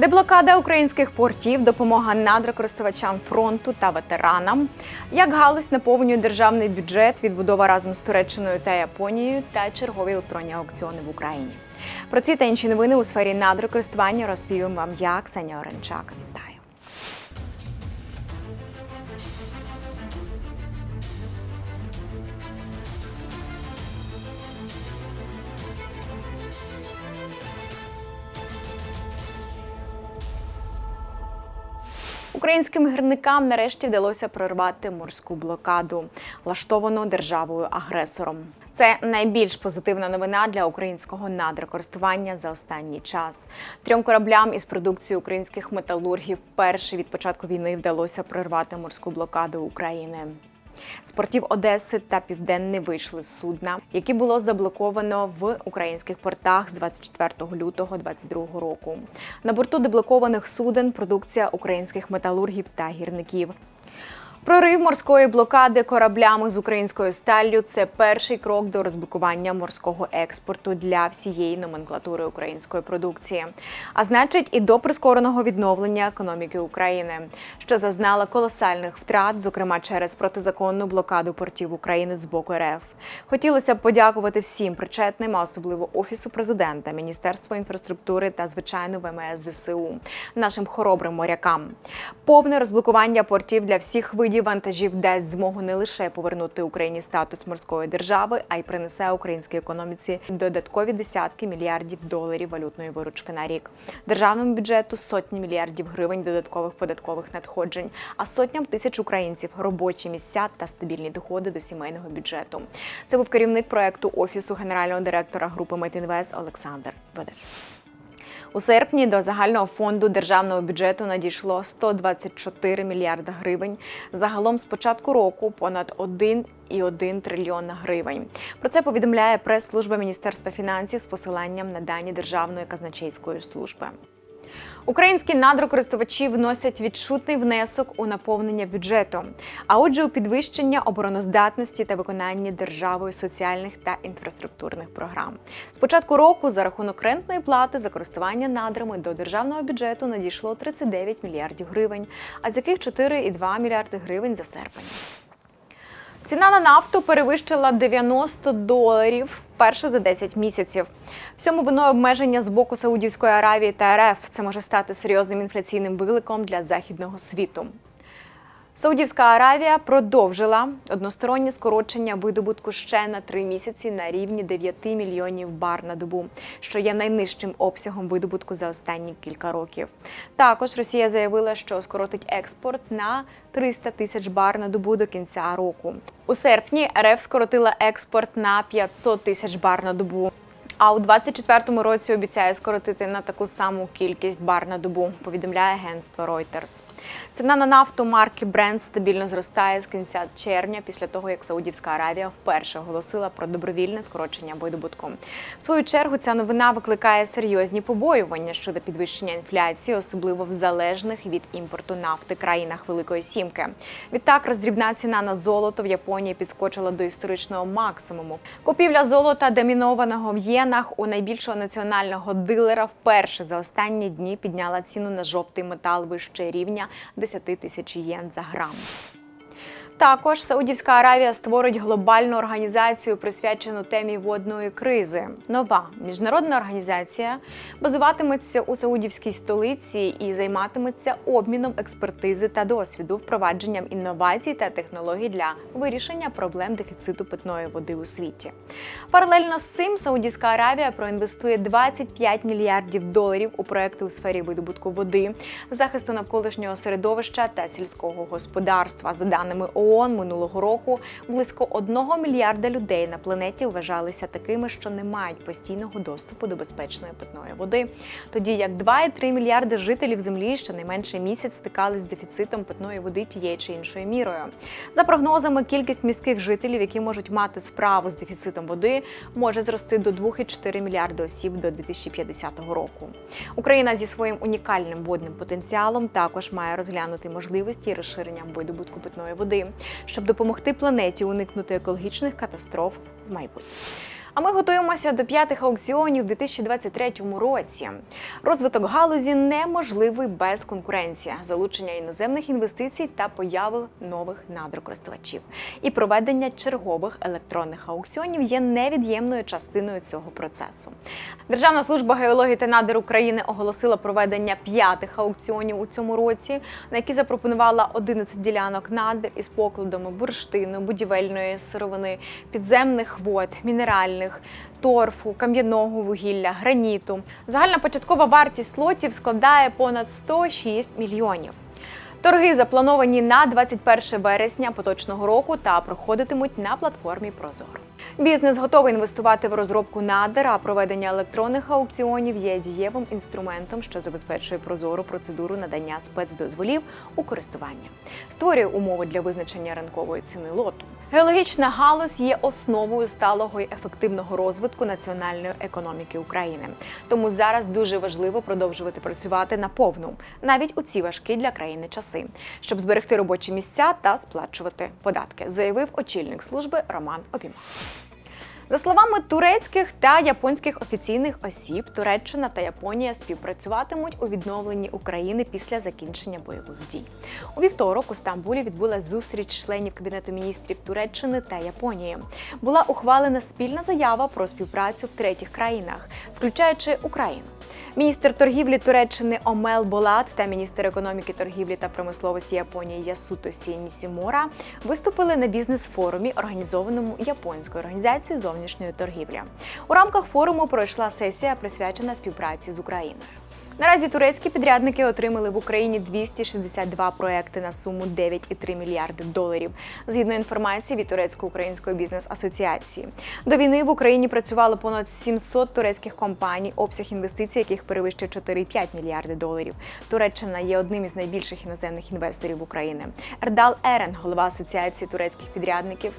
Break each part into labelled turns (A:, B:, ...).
A: Деблокада українських портів, допомога надрокористувачам фронту та ветеранам, як галузь наповнює державний бюджет, відбудова разом з Туреччиною та Японією та чергові електронні аукціони в Україні. Про ці та інші новини у сфері надрокористування розповім вам я, Ксенія Оренчак. Українським гірникам нарешті вдалося прорвати морську блокаду, влаштовану державою-агресором. Це найбільш позитивна новина для українського надрокористування за останній час. Трьом кораблям із продукції українських металургів вперше від початку війни вдалося прорвати морську блокаду України. З портів Одеси та Південний вийшли судна, які було заблоковано в українських портах з 24 лютого 2022 року. На борту деблокованих суден продукція українських металургів та гірників. Прорив морської блокади кораблями з українською сталлю це перший крок до розблокування морського експорту для всієї номенклатури української продукції, а значить, і до прискореного відновлення економіки України, що зазнала колосальних втрат, зокрема через протизаконну блокаду портів України з боку РФ. Хотілося б подякувати всім причетним, а особливо офісу президента, Міністерству інфраструктури та звичайно ВМС ЗСУ, нашим хоробрим морякам. Повне розблокування портів для всіх видів вантажів дасть змогу не лише повернути Україні статус морської держави, а й принесе українській економіці додаткові десятки мільярдів доларів валютної виручки на рік. Державному бюджету сотні мільярдів гривень додаткових податкових надходжень, а сотням тисяч українців робочі місця та стабільні доходи до сімейного бюджету. Це був керівник проекту офісу генерального директора групи Метінвест Олександр Ведевс. У серпні до загального фонду державного бюджету надійшло 124 мільярда гривень. Загалом з початку року понад 1,1 трильйон гривень. Про це повідомляє прес-служба Міністерства фінансів з посиланням на дані Державної казначейської служби. Українські надрокористувачі вносять відчутний внесок у наповнення бюджету, а отже, у підвищення обороноздатності та виконання державою соціальних та інфраструктурних програм. З початку року за рахунок рентної плати за користування надрами до державного бюджету надійшло 39 мільярдів гривень, а з яких 4,2 мільярди гривень за серпень. Ціна на нафту перевищила 90 доларів вперше за 10 місяців. Всьому виною обмеження з боку Саудівської Аравії та РФ. Це може стати серйозним інфляційним викликом для західного світу. Саудівська Аравія продовжила одностороннє скорочення видобутку ще на три місяці на рівні 9 мільйонів бар на добу, що є найнижчим обсягом видобутку за останні кілька років. Також Росія заявила, що скоротить експорт на 300 тисяч бар на добу до кінця року. У серпні РФ скоротила експорт на 500 тисяч бар на добу. А у 24-му році обіцяє скоротити на таку саму кількість бар на добу, повідомляє агентство Reuters. Ціна на нафту марки Brent стабільно зростає з кінця червня, після того як Саудівська Аравія вперше оголосила про добровільне скорочення видобутку. В свою чергу ця новина викликає серйозні побоювання щодо підвищення інфляції, особливо в залежних від імпорту нафти країнах Великої Сімки. Відтак роздрібна ціна на золото в Японії підскочила до історичного максимуму. Купівля золота домінованого в єнах у найбільшого національного дилера вперше за останні дні підняла ціну на жовтий метал вище рівня 10 тисяч єн за грам. Також Саудівська Аравія створить глобальну організацію, присвячену темі водної кризи. Нова міжнародна організація базуватиметься у саудівській столиці і займатиметься обміном експертизи та досвіду, впровадженням інновацій та технологій для вирішення проблем дефіциту питної води у світі. Паралельно з цим Саудівська Аравія проінвестує 25 мільярдів доларів у проекти у сфері видобутку води, захисту навколишнього середовища та сільського господарства. За даними ООН минулого року близько одного мільярда людей на планеті вважалися такими, що не мають постійного доступу до безпечної питної води. Тоді як 2,3 мільярди жителів землі щонайменше місяць стикались з дефіцитом питної води тією чи іншою мірою. За прогнозами, кількість міських жителів, які можуть мати справу з дефіцитом води, може зрости до 2,4 мільярди осіб до 2050 року. Україна зі своїм унікальним водним потенціалом також має розглянути можливості розширення видобутку питної води, щоб допомогти планеті уникнути екологічних катастроф в майбутньому. А ми готуємося до п'ятих аукціонів у 2023 році. Розвиток галузі неможливий без конкуренції, залучення іноземних інвестицій та появи нових надрокористувачів. І проведення чергових електронних аукціонів є невід'ємною частиною цього процесу. Державна служба геології та надр України оголосила проведення п'ятих аукціонів у цьому році, на які запропонувала 11 ділянок надр із покладами бурштину, будівельної сировини, підземних вод, мінеральних, торфу, кам'яного вугілля, граніту. Загальна початкова вартість лотів складає понад 106 мільйонів. Торги заплановані на 21 вересня поточного року та проходитимуть на платформі Прозоро. Бізнес готовий інвестувати в розробку надр, а проведення електронних аукціонів є дієвим інструментом, що забезпечує прозору процедуру надання спецдозволів у користування, створює умови для визначення ринкової ціни лоту. Геологічна галузь є основою сталого і ефективного розвитку національної економіки України. Тому зараз дуже важливо продовжувати працювати на повну, навіть у ці важкі для країни часи, щоб зберегти робочі місця та сплачувати податки, заявив очільник служби Роман Обімах. За словами турецьких та японських офіційних осіб, Туреччина та Японія співпрацюватимуть у відновленні України після закінчення бойових дій. У вівторок у Стамбулі відбулася зустріч членів Кабінету міністрів Туреччини та Японії. Була ухвалена спільна заява про співпрацю в третіх країнах, включаючи Україну. Міністр торгівлі Туреччини Омел Болат та міністр економіки, торгівлі та промисловості Японії Ясуто Сінісімора виступили на бізнес-форумі, організованому японською організацією зовнішньої торгівлі. У рамках форуму пройшла сесія, присвячена співпраці з Україною. Наразі турецькі підрядники отримали в Україні 262 проекти на суму 9,3 мільярди доларів. Згідно інформації від турецько-української бізнес-асоціації. До війни в Україні працювало понад 700 турецьких компаній, обсяг інвестицій, яких перевищує 4,5 мільярди доларів. Туреччина є одним із найбільших іноземних інвесторів України. Ердал Ерен, голова асоціації турецьких підрядників.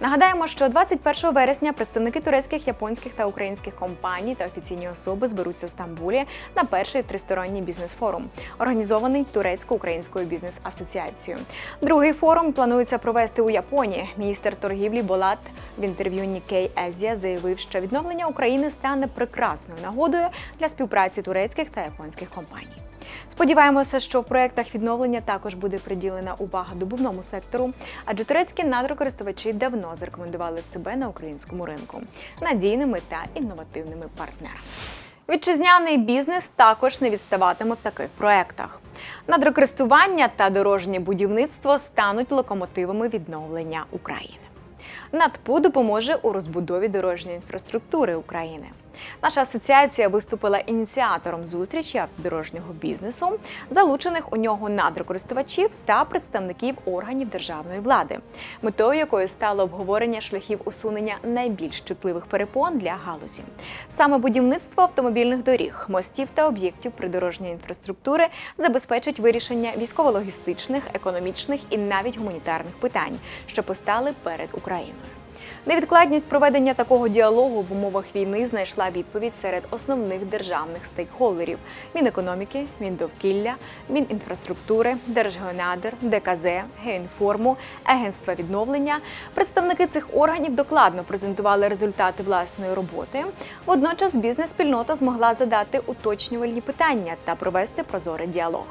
A: Нагадаємо, що 21 вересня представники турецьких, японських та українських компаній та офіційні особи зберуться в Стамбулі на перший тристоронній бізнес-форум, організований турецько-українською бізнес-асоціацією. Другий форум планується провести у Японії. Міністр торгівлі Болат в інтерв'ю Нікей Азія заявив, що відновлення України стане прекрасною нагодою для співпраці турецьких та японських компаній. Сподіваємося, що в проєктах відновлення також буде приділена увага добувному сектору, адже турецькі надрокористувачі давно зарекомендували себе на українському ринку надійними та інновативними партнерами. Вітчизняний бізнес також не відставатиме в таких проєктах. Надрокористування та дорожнє будівництво стануть локомотивами відновлення України. НАДПУ допоможе у розбудові дорожньої інфраструктури України. Наша асоціація виступила ініціатором зустрічі автодорожнього бізнесу, залучених у нього надрокористувачів та представників органів державної влади, метою якої стало обговорення шляхів усунення найбільш чутливих перепон для галузі. Саме будівництво автомобільних доріг, мостів та об'єктів придорожньої інфраструктури забезпечить вирішення військово-логістичних, економічних і навіть гуманітарних питань, що постали перед Україною. Невідкладність проведення такого діалогу в умовах війни знайшла відповідь серед основних державних стейкхолдерів Мінекономіки, Міндовкілля, Мінінфраструктури, Держгеонадр, ДКЗ, Геінформу, Агентства відновлення. Представники цих органів докладно презентували результати власної роботи. Водночас бізнес-спільнота змогла задати уточнювальні питання та провести прозорий діалог.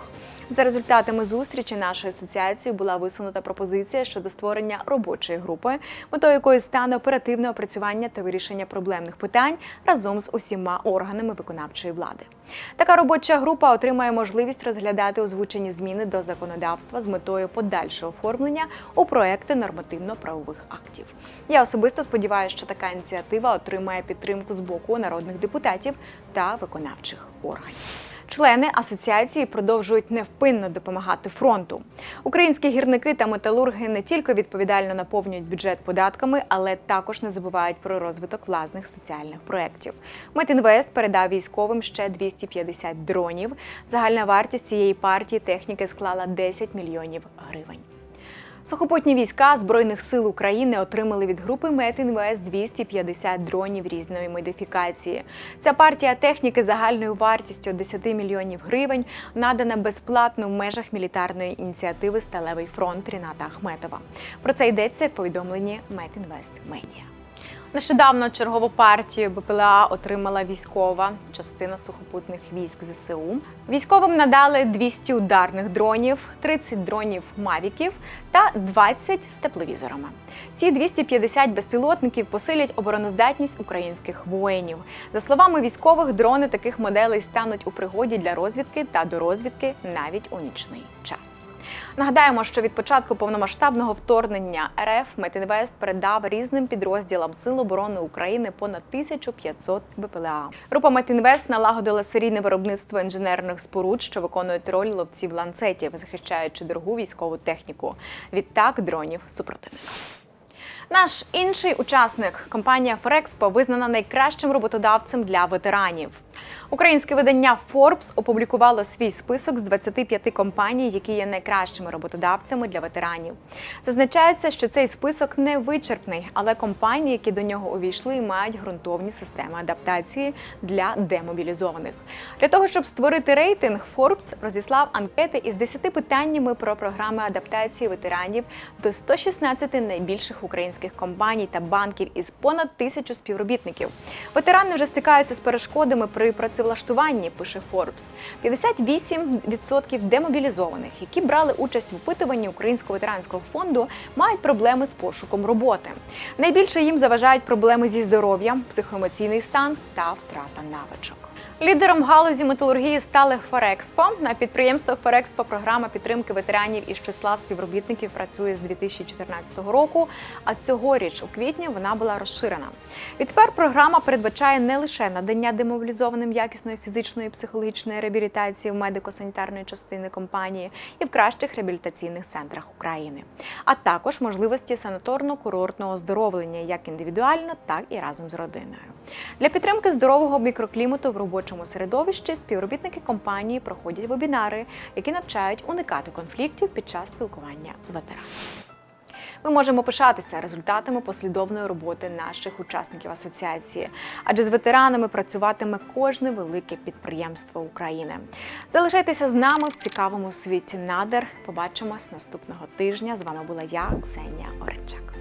A: За результатами зустрічі нашої асоціації була висунута пропозиція щодо створення робочої групи, метою якої стане оперативне опрацювання та вирішення проблемних питань разом з усіма органами виконавчої влади. Така робоча група отримає можливість розглядати озвучені зміни до законодавства з метою подальшого оформлення у проекти нормативно-правових актів. Я особисто сподіваюся, що така ініціатива отримає підтримку з боку народних депутатів та виконавчих органів. Члени асоціації продовжують невпинно допомагати фронту. Українські гірники та металурги не тільки відповідально наповнюють бюджет податками, але також не забувають про розвиток власних соціальних проєктів. Метінвест передав військовим ще 250 дронів. Загальна вартість цієї партії техніки склала 10 мільйонів гривень. Сухопутні війська Збройних сил України отримали від групи Метінвест 250 дронів різної модифікації. Ця партія техніки загальною вартістю 10 мільйонів гривень надана безплатно в межах мілітарної ініціативи Сталевий фронт Ріната Ахметова. Про це йдеться в повідомленні Метінвест Медіа. Нещодавно чергову партію БПЛА отримала військова частина сухопутних військ ЗСУ. Військовим надали 200 ударних дронів, 30 дронів мавіків та 20 з тепловізорами. Ці 250 безпілотників посилять обороноздатність українських воїнів. За словами військових, дрони таких моделей стануть у пригоді для розвідки та до розвідки навіть у нічний час. Нагадаємо, що від початку повномасштабного вторгнення РФ Метінвест передав різним підрозділам Сил оборони України понад 1500 БПЛА. Група Метінвест налагодила серійне виробництво інженерних споруд, що виконують роль ловців ланцетів, захищаючи дорогу військову техніку. Відтак дронів супротивника. Наш інший учасник, компанія Форекспо, визнана найкращим роботодавцем для ветеранів. Українське видання Forbes опублікувало свій список з 25 компаній, які є найкращими роботодавцями для ветеранів. Зазначається, що цей список не вичерпний, але компанії, які до нього увійшли, мають ґрунтовні системи адаптації для демобілізованих. Для того щоб створити рейтинг, Forbes розіслав анкети із 10 питаннями про програми адаптації ветеранів до 116 найбільших українських компаній та банків із понад тисячу співробітників. Ветерани вже стикаються з перешкодами при працевлаштуванні, пише Forbes. 58% демобілізованих, які брали участь в опитуванні Українського ветеранського фонду, мають проблеми з пошуком роботи. Найбільше їм заважають проблеми зі здоров'ям, психоемоційний стан та втрата навичок. Лідером галузі металургії стали Форекспо. На підприємствах Форекспо програма підтримки ветеранів із числа співробітників працює з 2014 року. А цьогоріч, у квітні, вона була розширена. Відтепер програма передбачає не лише надання демобілізованим якісної фізичної і психологічної реабілітації в медико-санітарної частини компанії і в кращих реабілітаційних центрах України, а також можливості санаторно-курортного оздоровлення як індивідуально, так і разом з родиною. Для підтримки здорового мікроклімату в робочому середовищі співробітники компанії проходять вебінари, які навчають уникати конфліктів під час спілкування з ветеранами. Ми можемо пишатися результатами послідовної роботи наших учасників асоціації, адже з ветеранами працюватиме кожне велике підприємство України. Залишайтеся з нами в цікавому світі надер. Побачимось наступного тижня. З вами була я, Ксенія Оричак.